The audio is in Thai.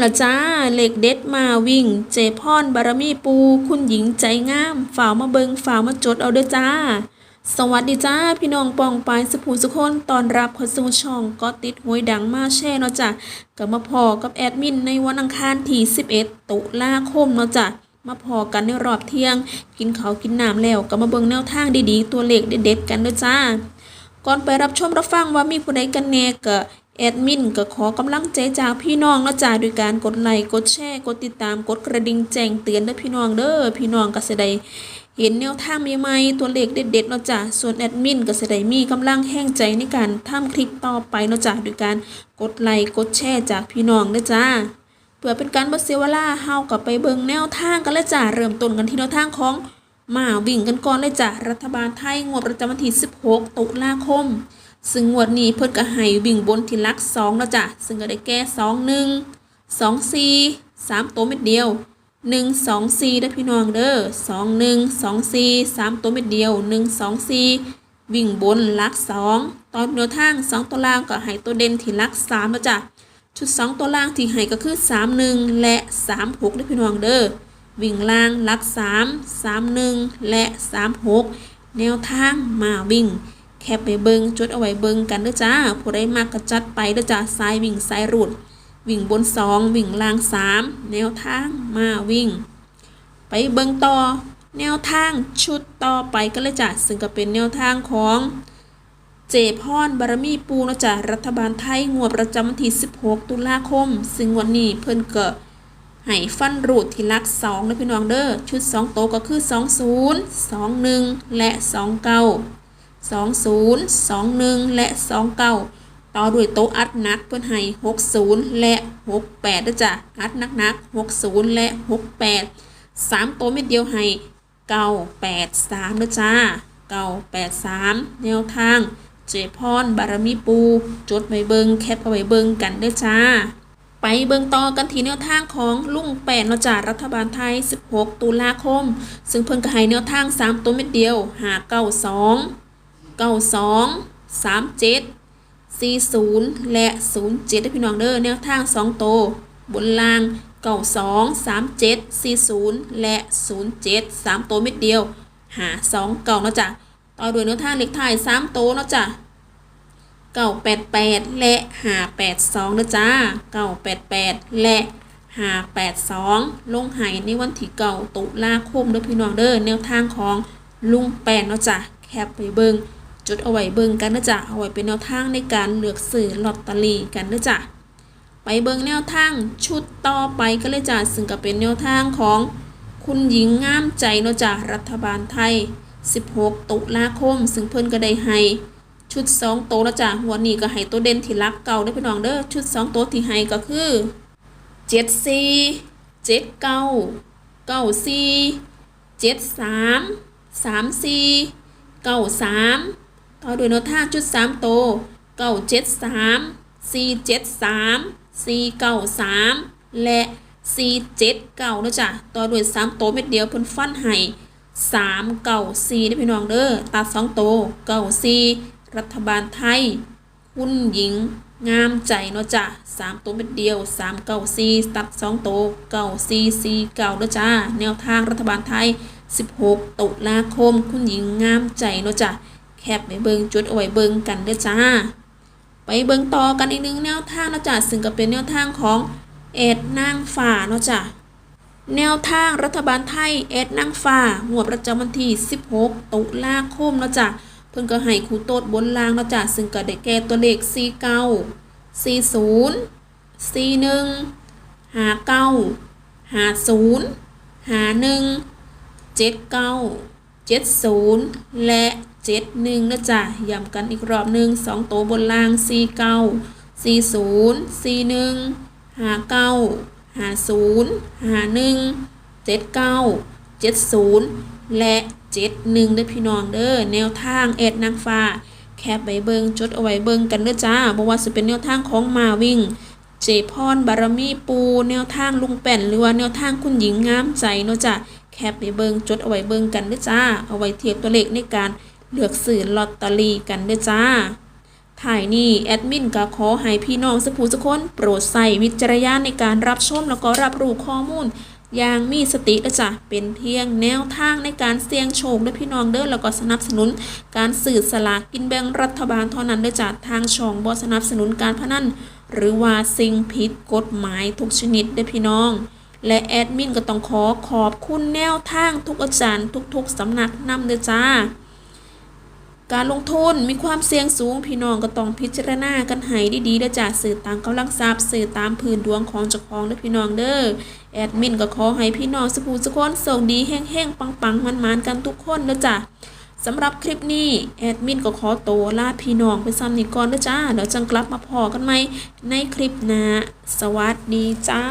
และจ้า เหล็กเด็ดมาวิ่ง เจพรบารมีปู คุณหญิงใจงาม ฝ่าวมาเบิงฝ่าวมาจดเอาเด้อจ้า สวัสดีจ้า พี่น้องปองปายสุภูสุคนตอนรับเข้าสู่ช่องก็ติดหวยดังมาแช่เนาะจ้ะกับมาพอกับแอดมินในวันอังคารที่ 11 ตุลาคมเนาะจ้ะมาพอกันในรอบเที่ยง กินเขากินน้ำแล้วก็มาเบิงแนวทางดีๆ ตัวเลขเด็ดๆกันเด้อจ้าก่อนไปรับชมรับฟังว่ามีผู้ใดกันแน่ก็ แอดมินก็ขอกำลังใจจากพี่น้องนะจ้าด้วยการกดไลค์กดแชร์กดติดตามกดกระดิ่งแจ้งเตือนเด้อพี่น้องเด้อพี่น้องก็สิได้เห็นแนวทางใหม่ๆตัวเลขเด็ดๆนะจ้าส่วนแอดมินก็สิได้มีกำลังแห้งใจในการทำคลิปต่อไปนะจ้าด้วยการกดไลค์กดแชร์จากพี่น้องเด้อจ้าเพื่อเป็นการบ่เสียเวลาเฮากับไปเบิ่งแนวทางกันเลยจ้าเริ่มต้นกันที่แนวทางของมาวิ่งกันก่อนเลยจ้ารัฐบาลไทยงวดประจำวันที่ 16 ตุลาคม ซึ่งงวดนี้เพิ่นก็ให้วิ่งบนที่ลัก2แล้วจ้ะซึ่งก็ได้แก้2 1 2 4 3ตัวเม็ดเดียว1 2 4เด้อพี่น้องเด้อ2 1 2 4 3ตัวเม็ดเดียว1 2 4วิ่งบนลัก2ตอนแนวทาง2ตัวล่างก็ให้ตัวเด่นที่ลัก3แล้วจ้ะชุด2ตัวล่างที่ให้ก็คือ3 1และ3 6เด้พี่น้องเด้อวิ่งล่างลัก3 3 1และ3 6แนวทางมาวิ่ง แคปไปเบิงจดเอาไว้เบิงกันเด้อจ้าผู้ใดมากกระจัดไปเด้อจ้าซ้ายวิ่งซ้ายรูด วิ่งบนสองวิ่งล่างสามแนวทางมาวิ่ง ไปเบิงต่อ แนวทางชุดต่อไปก็เลยจ้ะซึ่งก็เป็นแนวทางของเจพรบารมีปูนะจ้ะรัฐบาลไทยงวดประจำวันที่ 16 ตุลาคม ซึ่งวันนี้เพิ่นก็ให้ฟันรูดที่ลัก2นะพี่น้องเด้อชุด 2 โตก็คือ 20 21 และ 29 สองศูนย์สองหนึ่งและสองเก้าต่อด้วยโต๊ะอัดนักเพื่อนให้หกศูนย์และหกแปดด้วยจ้ะอัดนักนักหกศูนย์และหกแปดสามโต๊ะเม็ดเดียวให้เก้าแปดสามด้วยจ้าเก้าแปดสามแนวทาง เจพรบารมีปู จดไว้เบิงแคปเอาไว้เบิงกันด้วยจ้าไปเบิงต่อกันที่แนวทางของลุงแปดนะจ้ารัฐบาลไทย 16 ตุลาคม ซึ่งเพิ่นก็ให้แนวทาง 3 ตัวเม็ดเดียวหาเก้าสองสามเจ็ดสี่ศูนย์และศูนย์เจ็ดพี่น้องเด้อแนวทางสองโต บนล่างเก้าสองสามเจ็ดสี่ศูนย์และศูนย์เจ็ดสามโตเม็ดเดียว หาสองเก้าเนาะจ้ะต่อด้วยแนวทางเลขท้ายสามโตเนาะจ้ะเก้าแปดแปดและหาแปดสองนะจ้าเก้าแปดแปดและหาแปดสองลงหายในวันที่เก้าตุลาคมเด้อพี่น้องเด้อแนวทางของลุงแปดเนาะจ้ะแคปไปเบิง จดเอาไว้เบิ่งกันนะจ๊ะเอาไว้เป็นแนวทางในการเลือกซื้อลอตเตอรี่กันนะจ๊ะไปเบิ่งแนวทางชุดต่อไปก็เลยจ้ะซึ่งก็เป็นแนวทางของคุณหญิงงามใจเนาะจ้ะรัฐบาลไทย 16 ตุลาคม ซึ่งเพิ่นก็ได้ให้ชุด 2 โตวแล้วจ้ะวันนี้ก็ให้ตัวเด่นที่รักเก่าเด้พี่น้องเด้อชุด 2 โตวที่ให้ก็คือ 74 79 94 73 34เก้าสาม ต่อด้วยโนท่าจุดสามโตเก้าเจ็ดสามสี่เจ็ดสามสี่เก้าสามและสี่เจ็ดเก้านะจ๊ะต่อด้วยสามโตเม็ดเดียวเพิ่นฟันให้สามเก้าสี่ได้พี่น้องเด้อตัดสองโตเก้าสี่รัฐบาลไทยคุณหญิงงามใจเนาะจ้ะสามตัวเม็ดเดียวสามเก้าสี่ตัดสองโตเก้าสี่สี่เก้าเนาะจ้าแนวทางรัฐบาลไทย 16 ตุลาคม คุณหญิงงามใจเนาะจ้ะ แคปไปเบิงจุดเอาไว้เบิงกันเด้อจ้า ไปเบิงต่อกันอีกหนึ่งแนวทางเนาะจ้ะซึ่งก็เป็นแนวทางของเอ็ดนางฝ่าเนาะจ้ะแนวทางรัฐบาลไทยเอ็ดนางฝ่างวประจำวันที่ 16 ตุลาคมเนาะจ้ะเพิ่นก็ให้ครูโตดบนล่างเนาะจ้ะซึ่งก็ได้แก่ตัวเลข 49 40 41 59 50 51เจ็ดเก้าเจ็ดศูนย์และ เจ็ดหนึ่งนะจ๊ะย้ำกันอีกรอบหนึ่งสองตัวบนล่างสี่เก้าสี่ศูนย์สี่หนึ่งห้าเก้าห้าศูนย์ห้าหนึ่งเจ็ดเก้าเจ็ดศูนย์และเจ็ดหนึ่งเด้อพี่น้องเด้อแนวทางเอ็ดนางฟ้า แคปไปเบิงจดเอาไว้เบิงกันเด้อจ้าบอกว่าจะเป็นแนวทางของมาวิ่งเจพรบารมีปู แนวทางลุงแป่นหรือว่าแนวทางคุณหญิงงามใจเนาะจ้ะแคปไปเบิงจดเอาไว้เบิงกันเด้อจ้า เอาไว้เทียบตัวเลขในการ เลือกซื้อลอตเตอรี่กันเด้อจ้าถ่ายนี้แอดมินก็ขอให้พี่น้องสุภูสุคนโปรดใส่วิจารณญาณในการรับชมแล้วก็รับรู้ข้อมูล อย่างมีสตินะจ๊ะเป็นเพียงแนวทางในการเสี่ยงโชคด้อพี่น้องเด้อแล้วก็สนับสนุน การสื่อสลากกินแบ่งรัฐบาลเท่านั้นเด้อจ้ะทางช่องบ่สนับสนุนการพนันหรือว่าสิ่งผิดกฎหมายทุกชนิดเด้อพี่น้องและแอดมินก็ต้องขอขอบคุณแนวทางทุกอาจารย์ทุกๆสำนักนำเด้อจ้า การลงทุนมีความเสี่ยงสูง พี่น้องก็ต้องพิจารณากันให้ดีๆเด้อจ้าสื่อตามกำลังทรัพย์สื่อตามพื้นดวงของเจ้าของเด้อพี่น้องเด้อแอดมินก็ขอให้พี่น้องสุภูสุคนโชคดีแห้งๆปังๆมันๆกันทุกคนเด้อจ้าสำหรับคลิปนี้แอดมินก็ขอตัวลาพี่น้องไปซ้ำนี้ก่อนเด้อจ้าเดี๋ยวจังกลับมาพอกันใหมในคลิปหน้าสวัสดีจ้า